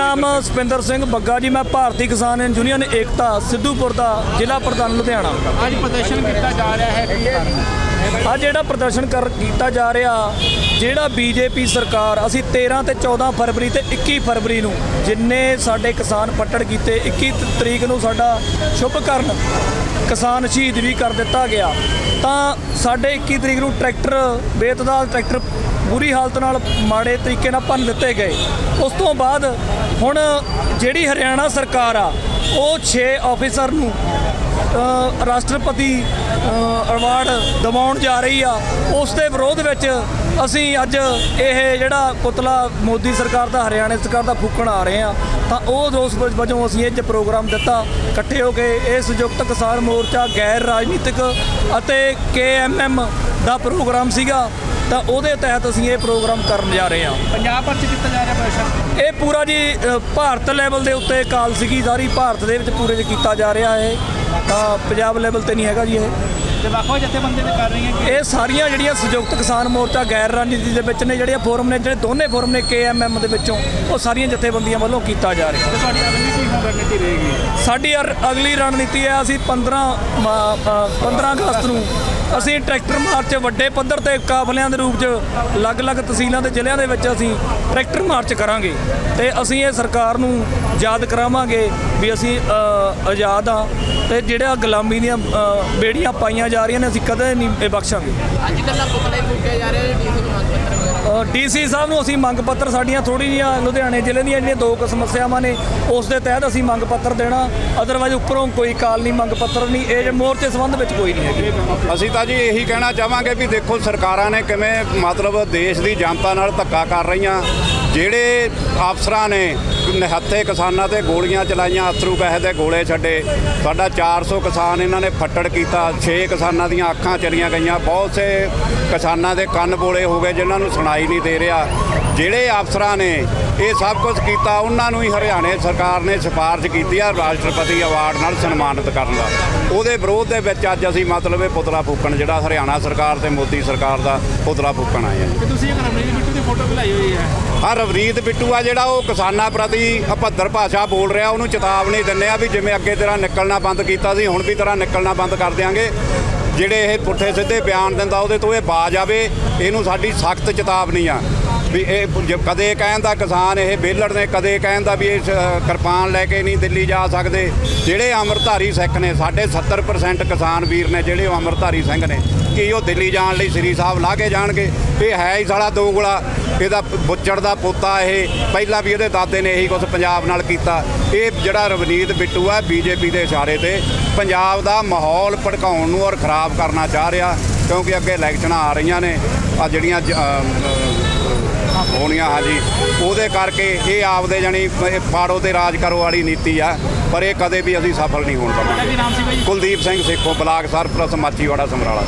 ਨਾਮ ਸਪਿੰਦਰ ਸਿੰਘ ਬੱਗਾ ਜੀ ਮੈਂ ਭਾਰਤੀ ਕਿਸਾਨ ਯੂਨੀਅਨ ਏਕਤਾ ਸਿੱਧੂਪੁਰ ਦਾ ਜ਼ਿਲ੍ਹਾ ਪ੍ਰਧਾਨ ਲੁਧਿਆਣਾ। ਅੱਜ ਪ੍ਰਦਰਸ਼ਨ ਕੀਤਾ ਜਾ ਰਿਹਾ ਹੈ ਕੀ ਕਾਰਨ? ਜਿਹੜਾ ਪ੍ਰਦਰਸ਼ਨ ਕਰ ਕੀਤਾ ਜਾ ਰਿਹਾ ਜਿਹੜਾ ਬੀਜੇਪੀ ਸਰਕਾਰ ਅਸੀਂ 13 ਤੇ 14 ਫਰਵਰੀ ਤੇ 21 ਫਰਵਰੀ ਨੂੰ ਜਿੰਨੇ ਸਾਡੇ ਕਿਸਾਨ ਪੱਟੜ ਕੀਤੇ 21 ਤਰੀਕ ਨੂੰ ਸਾਡਾ ਸ਼ੁਭ ਕਰਨ ਕਿਸਾਨ ਸ਼ਹੀਦ ਵੀ ਕਰ ਦਿੱਤਾ ਗਿਆ। ਤਾਂ ਸਾਡੇ 21 ਤਰੀਕ ਨੂੰ ਟਰੈਕਟਰ ਬੇਤਦਾਲ ਟਰੈਕਟਰ ਬੁਰੀ ਹਾਲਤ ਨਾਲ ਮਾੜੇ ਤਰੀਕੇ ਨਾਲ ਭੰਨ ਦਿੱਤੇ ਗਏ। ਉਸ ਤੋਂ ਬਾਅਦ ਹੁਣ ਜਿਹੜੀ ਹਰਿਆਣਾ ਸਰਕਾਰ ਆ, ਉਹ 6 ਆਫੀਸਰ ਨੂੰ ਰਾਸ਼ਟਰਪਤੀ ਅਵਾਰਡ ਦਿਵਾਉਣ ਜਾ ਰਹੀ ਆ। ਉਸ ਦੇ ਵਿਰੋਧ ਵਿੱਚ ਅਸੀਂ ਅੱਜ ਇਹ ਜਿਹੜਾ ਪੁਤਲਾ ਮੋਦੀ ਸਰਕਾਰ ਦਾ, ਹਰਿਆਣਾ ਸਰਕਾਰ ਦਾ ਫੂਕਣ ਆ ਰਹੇ ਆ, ਤਾਂ ਉਹ ਦੋਸ ਵਜੋਂ ਅਸੀਂ ਇਹ 'ਚ ਪ੍ਰੋਗਰਾਮ ਦਿੱਤਾ। ਇਕੱਠੇ ਹੋ ਕੇ ਇਹ ਸੰਯੁਕਤ ਕਿਸਾਨ ਮੋਰਚਾ ਗੈਰ ਰਾਜਨੀਤਿਕ ਅਤੇ ਕੇਐਮਐਮ ਦਾ ਪ੍ਰੋਗਰਾਮ ਸੀਗਾ। ਤਾਂ ਉਹਦੇ ਤਹਿਤ ਅਸੀਂ ਇਹ ਪ੍ਰੋਗਰਾਮ ਕਰਨ ਜਾ ਰਹੇ ਹਾਂ। ਪੰਜਾਬ ਭਰ ਚ ਕੀਤਾ ਜਾ ਰਿਹਾ ਪ੍ਰਦਰਸ਼ਨ ਇਹ ਪੂਰਾ ਜੀ ਭਾਰਤ ਲੈਵਲ ਦੇ ਉੱਤੇ ਕਾਲ ਸੀਗੀ ਸਾਰੀ ਭਾਰਤ ਦੇ ਵਿੱਚ ਪੂਰੇ 'ਚ ਕੀਤਾ ਜਾ ਰਿਹਾ ਹੈ ਤਾਂ ਪੰਜਾਬ ਲੈਵਲ ਤੇ ਨਹੀਂ ਹੈਗਾ ਜੀ ਇਹ। ਤੇ ਵੱਖ ਜਥੇਬੰਦੀ ਤੇ ਕਰ ਰਹੀਆਂ ਕਿ ਇਹ ਸਾਰੀਆਂ ਜਿਹੜੀਆਂ ਸੰਯੁਕਤ ਕਿਸਾਨ ਮੋਰਚਾ ਗੈਰ ਰਾਜਨੀਤੀ ਦੇ ਵਿੱਚ ਨੇ ਜਿਹੜੀਆਂ ਫੋਰਮ ਨੇ ਜਿਹੜੇ ਦੋਨੇ ਫੋਰਮ ਨੇ ਕੇਐਮਐਮ ਦੇ ਵਿੱਚੋਂ ਉਹ ਸਾਰੀਆਂ ਜਥੇਬੰਦੀਆਂ ਵੱਲੋਂ ਕੀਤਾ ਜਾ ਰਿਹਾ। ਰਣਨੀਤੀ ਰਹੇਗੀ? ਸਾਡੀ ਅਗਲੀ ਰਣਨੀਤੀ ਹੈ ਅਸੀਂ 15 ਮਾ- ਅ, 15 ਅਗਸਤ ਨੂੰ ਅਸੀਂ ਟਰੈਕਟਰ ਮਾਰਚ ਵੱਡੇ ਪੱਧਰ ਤੇ ਕਾਫਲਿਆਂ ਦੇ ਰੂਪ 'ਚ ਅਲੱਗ-ਅਲੱਗ ਤਹਿਸੀਲਾਂ ਦੇ ਜ਼ਿਲ੍ਹਿਆਂ ਦੇ ਵਿੱਚ ਅਸੀਂ ਟਰੈਕਟਰ ਮਾਰਚ ਕਰਾਂਗੇ। ਤੇ ਅਸੀਂ ਇਹ ਸਰਕਾਰ ਨੂੰ ਯਾਦ ਕਰਾਵਾਂਗੇ ਵੀ ਅਸੀਂ ਆਜ਼ਾਦ ਆ ਤੇ ਜਿਹੜਾ ਗੁਲਾਮੀ ਦੀਆਂ ਬੇੜੀਆਂ ਪਾਈਆਂ ਜਾ ਰਹੀਆਂ ਨੇ ਅਸੀਂ ਕਦੇ ਨਹੀਂ ਇਹ ਬਖਸ਼ਾਂਗੇ। ਅੱਜ ਕੱਲ੍ਹ ਪੁਤਲੇ ਫੂਕੇ ਜਾ ਰਹੇ ਡੀਸੀ ਨੂੰ ਮੰਗ ਪੱਤਰ ਵਗੈਰਾ? ਡੀਸੀ ਸਾਹਿਬ ਨੂੰ ਅਸੀਂ ਮੰਗ ਪੱਤਰ ਸਾਡੀਆਂ ਥੋੜੀ ਜਿਹੀਆਂ ਲੁਧਿਆਣੇ ਜ਼ਿਲ੍ਹੇ ਦੀਆਂ ਜਿਹੜੀਆਂ ਦੋ ਕੁ ਸਮੱਸਿਆਵਾਂ ਨੇ ਉਸ ਦੇ ਤਹਿਤ ਅਸੀਂ ਮੰਗ ਪੱਤਰ ਦੇਣਾ। ਅਦਰਵਾਈਜ਼ ਉੱਪਰੋਂ ਕੋਈ ਕਾਲ ਨਹੀਂ ਮੰਗ ਪੱਤਰ ਨਹੀਂ ਇਹ ਜੇ ਮੋਰਚੇ ਸੰਬੰਧ ਵਿੱਚ ਕੋਈ ਨਹੀਂ ਹੈਗੀ। ਅਸੀਂ ਤਾਂ ਜੀ ਇਹੀ ਕਹਿਣਾ ਚਾਹਾਂਗੇ ਵੀ ਦੇਖੋ ਸਰਕਾਰਾਂ ਨੇ ਕਿਵੇਂ ਮਤਲਬ ਦੇਸ਼ ਦੀ ਜਨਤਾ ਨਾਲ ਧੱਕਾ ਕਰ ਰਹੀਆਂ। ਜਿਹੜੇ ਅਫਸਰਾਂ ਨੇ ਨਿਹੱਥੇ ਕਿਸਾਨਾਂ ਤੇ ਗੋਲੀਆਂ ਚਲਾਈਆਂ, ਅਥਰੂ ਗੈਸ ਦੇ ਗੋਲੇ ਛੱਡੇ। ਸਾਡਾ 400 ਕਿਸਾਨ ਇਹਨਾਂ ਨੇ ਫੱਟੜ ਕੀਤਾ। 6 ਕਿਸਾਨਾਂ ਦੀਆਂ ਅੱਖਾਂ ਚਲੀਆਂ ਗਈਆਂ। ਬਹੁਤ ਸੇ ਕਿਸਾਨਾਂ ਦੇ ਕੰਨ ਬੋਲੇ ਹੋ ਗਏ, ਜਿਨ੍ਹਾਂ ਨੂੰ ਸੁਣਾਈ ਨਹੀਂ ਦੇ ਰਿਹਾ। ਜਿਹੜੇ ਅਫਸਰਾਂ ਨੇ ਇਹ ਸਭ ਕੁਝ ਕੀਤਾ, ਉਹਨਾਂ ਨੂੰ ਹੀ ਹਰਿਆਣੇ ਸਰਕਾਰ ਨੇ ਸਿਫਾਰਿਸ਼ ਕੀਤੀ ਆ ਰਾਸ਼ਟਰਪਤੀ ਅਵਾਰਡ ਨਾਲ ਸਨਮਾਨਿਤ ਕਰਨ ਦਾ। ਉਹਦੇ ਵਿਰੋਧ ਦੇ ਵਿੱਚ ਅੱਜ ਅਸੀਂ ਮਤਲਬ ਇਹ ਪੁਤਲਾ ਫੂਕਣ, ਜਿਹੜਾ ਹਰਿਆਣਾ ਸਰਕਾਰ ਤੇ ਮੋਦੀ ਸਰਕਾਰ ਦਾ ਪੁਤਲਾ ਫੂਕਣ ਆਏ ਆ। ਜੀ ਤੇ ਤੁਸੀਂ ਇੱਕ ਬਿੱਟੂ ਦੀ ਫੋਟੋ ਵੀ ਹੋਈ ਆ ਰਵਰੀਤ ਬਿੱਟੂ ਆ ਜਿਹੜਾ ਉਹ ਕਿਸਾਨਾਂ ਪ੍ਰਤੀ ਅਭੱਦਰ ਭਾਸ਼ਾ ਬੋਲ ਰਿਹਾ, ਉਹਨੂੰ ਚੇਤਾਵਨੀ ਦਿੰਦੇ ਆ ਵੀ ਜਿਵੇਂ ਅੱਗੇ ਤੇਰਾ ਨਿਕਲਣਾ ਬੰਦ ਕੀਤਾ ਸੀ, ਹੁਣ ਵੀ ਤੇਰਾ ਨਿਕਲਣਾ ਬੰਦ ਕਰ ਦਿਆਂਗੇ। ਜਿਹੜੇ ਇਹ ਪੁੱਠੇ ਸਿੱਧੇ ਬਿਆਨ ਦਿੰਦਾ, ਉਹਦੇ ਤੋਂ ਇਹ ਬਾਜ ਆਵੇ, ਇਹਨੂੰ ਸਾਡੀ ਸਖਤ ਚੇਤਾਵਨੀ ਆ। ਵੀ ਇਹ ਜ- ਕਦੇ ਕਹਿੰਦਾ ਕਿਸਾਨ ਇਹ ਬੇਲੜ ਨੇ, ਕਦੇ ਕਹਿੰਦਾ ਵੀ ਇਹ ਕਿਰਪਾਨ ਲੈ ਕੇ ਨਹੀਂ ਦਿੱਲੀ ਜਾ ਸਕਦੇ। ਜਿਹੜੇ ਅੰਮ੍ਰਿਤਧਾਰੀ ਸਿੱਖ ਨੇ, ਸਾਡੇ 70% ਕਿਸਾਨ ਵੀਰ ਨੇ ਜਿਹੜੇ ਉਹ ਅੰਮ੍ਰਿਤਧਾਰੀ ਸਿੰਘ ਨੇ, ਕਿ ਉਹ ਦਿੱਲੀ ਜਾਣ ਲਈ ਸ੍ਰੀ ਸਾਹਿਬ ਲਾ ਕੇ ਜਾਣਗੇ? ਇਹ ਹੈ ਹੀ ਸਾਲਾ ਦੋਗਲਾ। ਇਹਦਾ ਬੁੱਚੜ ਦਾ ਪੋਤਾ ਇਹ, ਪਹਿਲਾਂ ਵੀ ਇਹਦੇ ਦਾਦੇ ਨੇ ਇਹੀ ਕੁਝ ਪੰਜਾਬ ਨਾਲ ਕੀਤਾ। ਇਹ ਜਿਹੜਾ ਰਵਨੀਤ ਬਿੱਟੂ ਹੈ ਬੀਜੇਪੀ ਦੇ ਇਸ਼ਾਰੇ ਤੇ, ਪੰਜਾਬ ਦਾ ਮਾਹੌਲ ਭੜਕਾਉਣ ਨੂੰ ਔਰ ਖਰਾਬ ਕਰਨਾ ਚਾਹ ਰਿਹਾ, ਕਿਉਂਕਿ ਅੱਗੇ ਇਲੈਕਸ਼ਨਾਂ ਆ ਰਹੀਆਂ ਨੇ। ਆ ਜਿਹੜੀਆਂ ਜ- ਹੋਣੀਆਂ ਹਾਂਜੀ। ਉਹਦੇ ਕਰਕੇ ਇਹ ਆਪਦੇ ਜਾਨੀ ਫਾੜੋ ਤੇ ਰਾਜ ਕਰੋ ਵਾਲੀ ਨੀਤੀ ਆ ਪਰ ਇਹ ਕਦੇ ਵੀ ਅਸੀਂ ਸਫਲ ਨਹੀਂ ਹੋਣ ਪਾਵਾਂਗੇ ਕੁਲਦੀਪ ਸਿੰਘ ਸੇਖੋ ਬਲਾਕ ਸਰਪ੍ਰਸਤ ਮਾਚੀਵਾੜਾ ਸਮਰਾਲਾ।